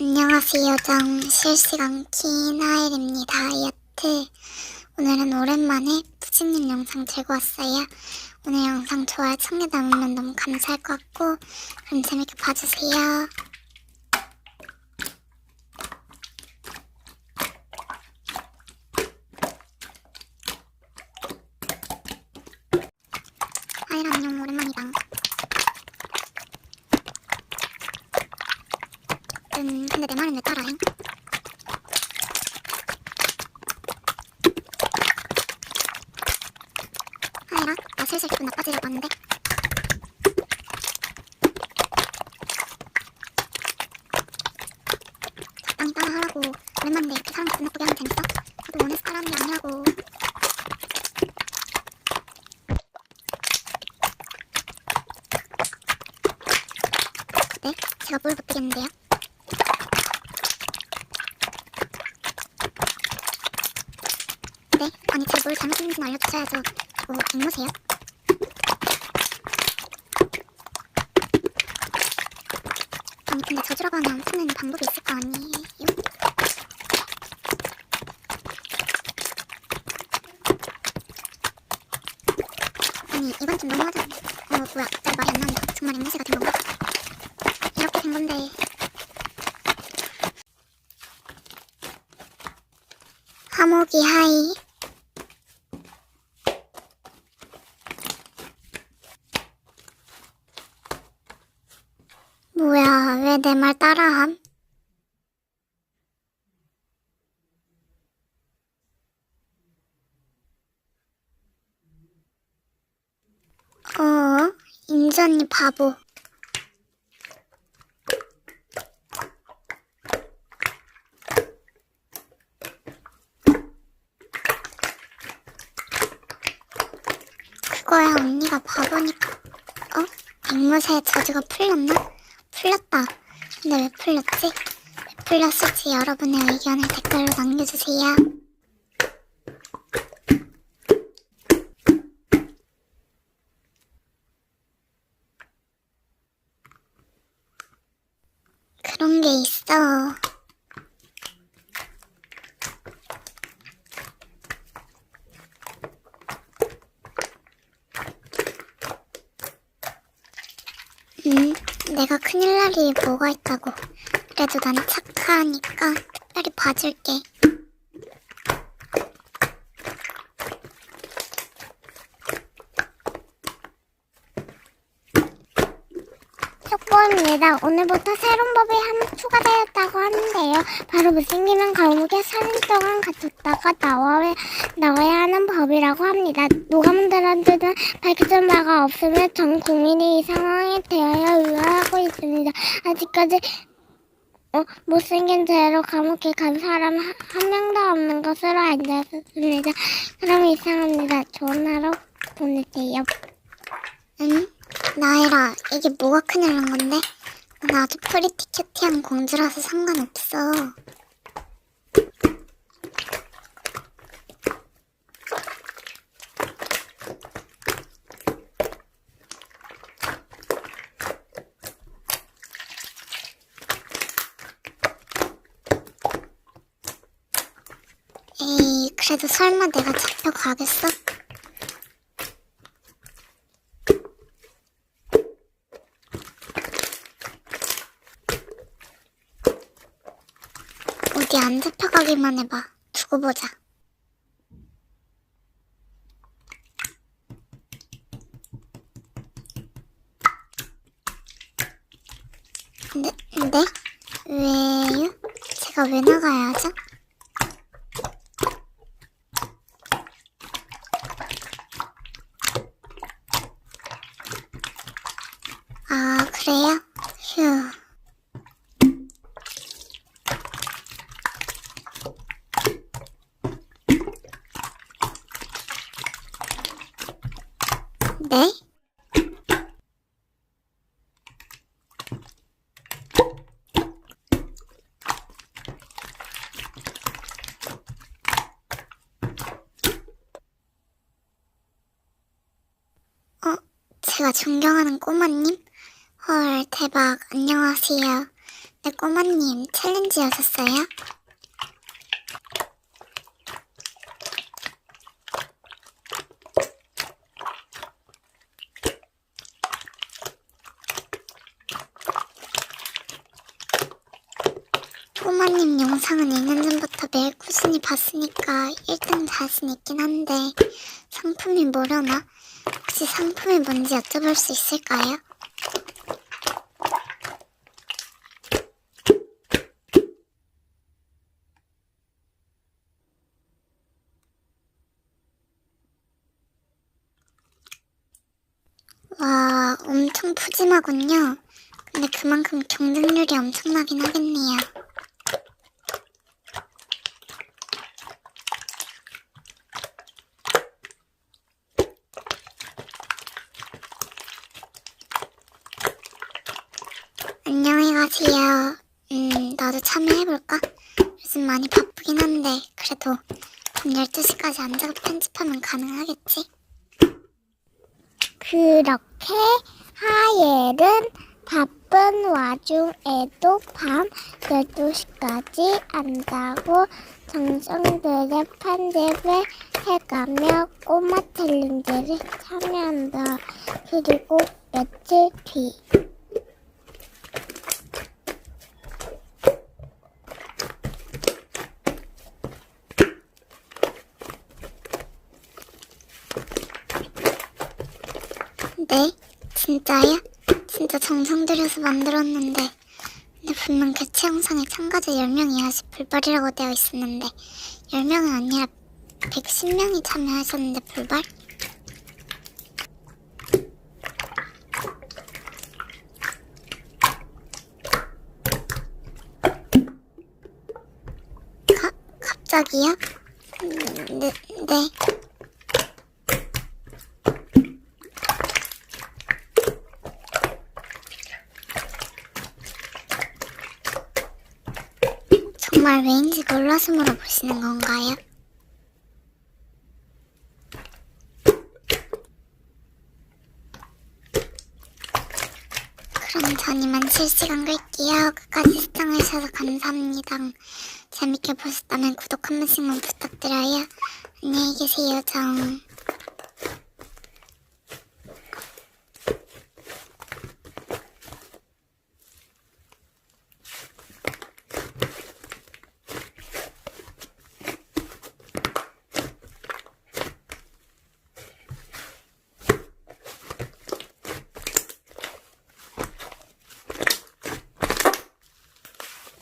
안녕하세요. 요정 실시간 키나일입니다. 여트 오늘은 오랜만에 푸진님 영상 들고 왔어요. 오늘 영상 좋아요 천개 남으면 너무 감사할 것 같고 그럼 재밌게 봐주세요. 아이 안녕 오랜만이다. 음 근데 내 말은 왜 따라해? 아이라 나 슬슬 기분 나빠지려고 하는데 적당히 따라하라고 오랜만인데 이렇게 사람 기분 나쁘게 하면 재밌어? 나도 따라하는 게 아니라고 네? 제가 뭘 못하겠는데요? 네? 아니 제가 뭘 잘못했는지 알려주셔야죠 뭐 앵무새요? 아니 근데 저주라고 하면 푸는 방법이 있을 거 아니에요? 아니 이건 좀 너무 하죠 어 뭐야 갑자기 말이 안 나온다 정말 앵무새가 된 건가? 이렇게 된 건데 화목이 하이 뭐야 왜 내 말 따라함? 어 인전이 바보 그거야 언니가 바보니까 어? 앵무새의 저주가 풀렸나? 풀렸다 근데 왜 풀렸지? 왜 풀렸을지 여러분의 의견을 댓글로 남겨주세요 그런 게 있어 음, 내가 큰일 날 일이 뭐가 있다고. 그래도 난 착하니까 특별히 봐줄게. 속보입니다. 오늘부터 새로운 법이 하나 바로 못생기면 감옥에 4년 동안 갇혔다가 나와야, 나와야 하는 법이라고 합니다. 만들었든 밝혀진 바가 없으면 전 국민이 이 상황에 대하여 의아하고 있습니다. 아직까지 어, 못생긴 죄로 감옥에 간 사람 한, 한 명도 없는 것으로 알려졌습니다. 그럼 이상합니다. 좋은 하루 보내세요. 응? 나이라, 이게 뭐가 큰일 난 건데? 나 아주 프리티 큐티한 공주라서 상관없어. 에이, 그래도 설마 내가 잡혀가겠어? 어디 안 잡혀가기만 해봐. 두고 보자. 네, 네? 왜요? 제가 왜 나가야죠? 아, 그래요? 휴. 네? 어, 제가 존경하는 꼬마님? 헐, 대박. 안녕하세요. 네, 꼬마님, 챌린지 하셨어요? 꼬마님 영상은 2년 전부터 매일 꾸준히 봤으니까 1등 자신 있긴 한데 상품이 뭐려나? 혹시 상품이 뭔지 여쭤볼 수 있을까요? 와, 엄청 푸짐하군요. 근데 그만큼 경쟁률이 엄청나긴 하겠네요. 안녕히 가세요. 음, 나도 참여해볼까? 요즘 많이 바쁘긴 한데, 그래도 밤 12시까지 앉아서 편집하면 가능하겠지? 그렇게 하예는 바쁜 와중에도 밤 12시까지 안다고 정성들의 편집을 해가며 꼬마 챌린지를 참여한다. 그리고 며칠 뒤 네? 진짜요? 진짜 정성 들여서 만들었는데 근데 분명 개최 영상에 참가자 10명 이하시 불발이라고 되어 있었는데 10명은 아니라 110명이 참여하셨는데 불발? 가, 갑자기요? 음, 네, 네. 정말 왜인지 놀라서 물어보시는 건가요? 그럼 전 이만 실시간 끌게요. 끝까지 시청해주셔서 감사합니다. 재밌게 보셨다면 구독 한 번씩만 부탁드려요. 안녕히 계세요, 정.